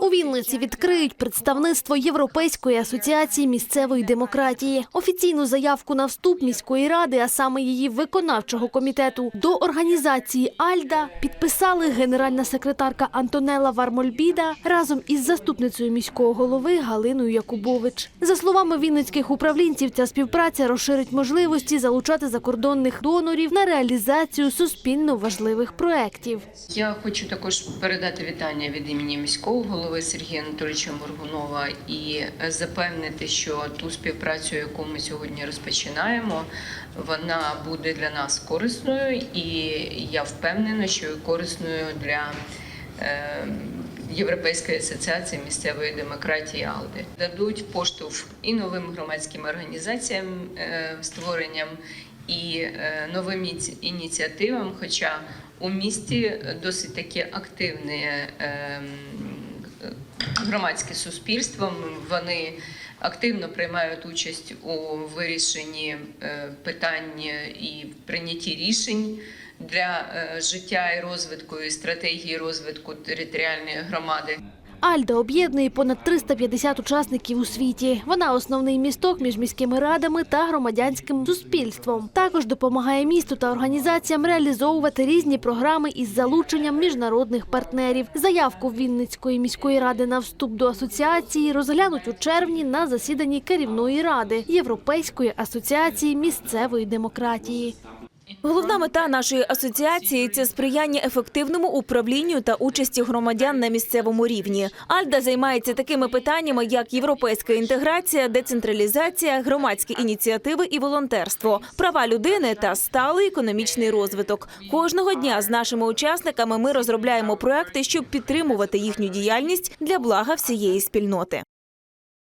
У Вінниці відкриють представництво Європейської асоціації місцевої демократії. Офіційну заявку на вступ міської ради, а саме її виконавчого комітету, до організації Альда підписали генеральна секретарка Антонела Вармольбіда разом із заступницею міського голови Галиною Якубович. За словами вінницьких управлінців, ця співпраця розширить можливості залучати закордонних донорів на реалізацію суспільно важливих проєктів. Я хочу також передати вітання від імені міського голови Сергія Анатолійовича Моргунова і е, запевнити, що ту співпрацю, яку ми сьогодні розпочинаємо, вона буде для нас корисною, і я впевнена, що корисною для. е, Європейської асоціації місцевої демократії АЛДИ дадуть поштовх і новим громадським організаціям е, створенням і е, новим ініціативам. Хоча у місті досить таке активне ем, громадське суспільство. Вони активно приймають участь у вирішенні е, питань і прийнятті рішень для е, життя і розвитку і стратегії розвитку територіальної громади. Альда об'єднує понад 350 учасників у світі. Вона основний місток між міськими радами та громадянським суспільством. Також допомагає місту та організаціям реалізовувати різні програми із залученням міжнародних партнерів. Заявку Вінницької міської ради на вступ до асоціації розглянуть у червні на засіданні керівної ради Європейської асоціації місцевої демократії. Головна мета нашої асоціації це сприяння ефективному управлінню та участі громадян на місцевому рівні. Альда займається такими питаннями, як європейська інтеграція, децентралізація, громадські ініціативи і волонтерство, права людини та сталий економічний розвиток. Кожного дня з нашими учасниками ми розробляємо проекти, щоб підтримувати їхню діяльність для блага всієї спільноти.